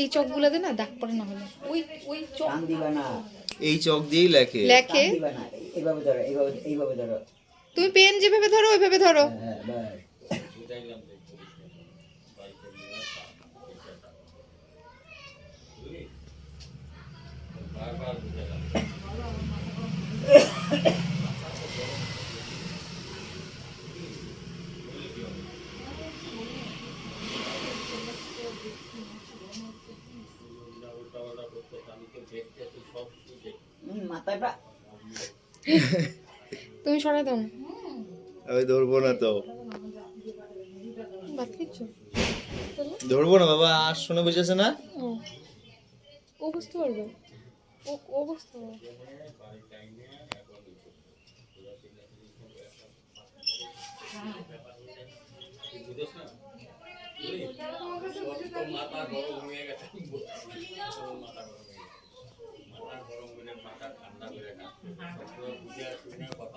এই চকগুলোতে না দাগ পড়ে না হলে। ওই ওই চক দিবা না। এই চক দিয়েই লেখে। লেখে? এইভাবে ধরো এইভাবে এইভাবে ধরো। তুমি পেন যেভাবে ধরো ওইভাবে ধরো। হ্যাঁ হুম, তুমি সরাই দাও আমি ধরবো না তো। ধরবো না বাবা আর শুনে বুঝেছে না? ও। বুঝতে পারবে। ও বুঝতে পারবে। মাথা গরম হয়ে। গেছে 小哥儿回家回家